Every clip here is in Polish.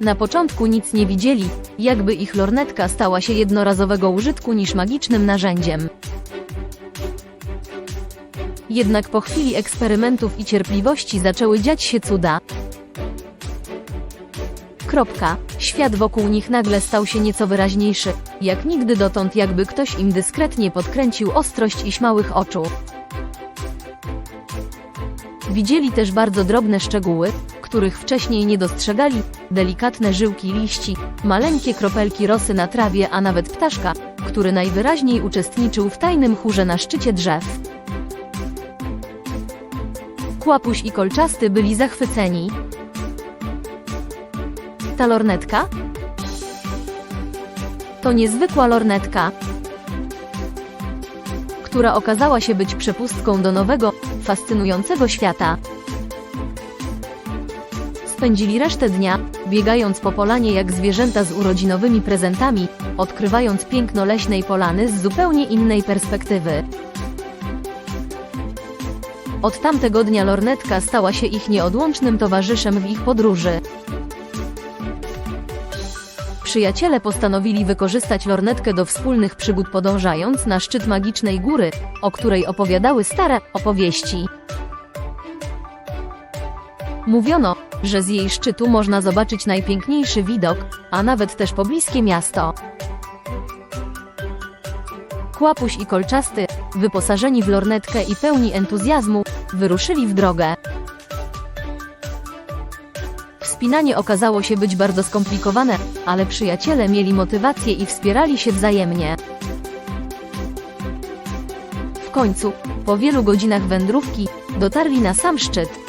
Na początku nic nie widzieli, jakby ich lornetka stała się jednorazowego użytku niż magicznym narzędziem. Jednak po chwili eksperymentów i cierpliwości zaczęły dziać się cuda. Kropka. Świat wokół nich nagle stał się nieco wyraźniejszy, jak nigdy dotąd jakby ktoś im dyskretnie podkręcił ostrość ich małych oczu. Widzieli też bardzo drobne szczegóły, których wcześniej nie dostrzegali, delikatne żyłki liści, maleńkie kropelki rosy na trawie, a nawet ptaszka, który najwyraźniej uczestniczył w tajnym chórze na szczycie drzew. Kłapuś i kolczasty byli zachwyceni. Ta lornetka? To niezwykła lornetka, która okazała się być przepustką do nowego, fascynującego świata. Spędzili resztę dnia, biegając po polanie jak zwierzęta z urodzinowymi prezentami, odkrywając piękno leśnej polany z zupełnie innej perspektywy. Od tamtego dnia lornetka stała się ich nieodłącznym towarzyszem w ich podróży. Przyjaciele postanowili wykorzystać lornetkę do wspólnych przygód podążając na szczyt magicznej góry, o której opowiadały stare opowieści. Mówiono, że z jej szczytu można zobaczyć najpiękniejszy widok, a nawet też pobliskie miasto. Kłapuś i Kolczasty, wyposażeni w lornetkę i pełni entuzjazmu, wyruszyli w drogę. Wspinanie okazało się być bardzo skomplikowane, ale przyjaciele mieli motywację i wspierali się wzajemnie. W końcu, po wielu godzinach wędrówki, dotarli na sam szczyt.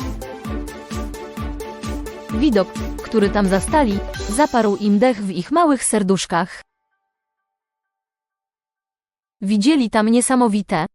Widok, który tam zastali, zaparł im dech w ich małych serduszkach. Widzieli tam niesamowite,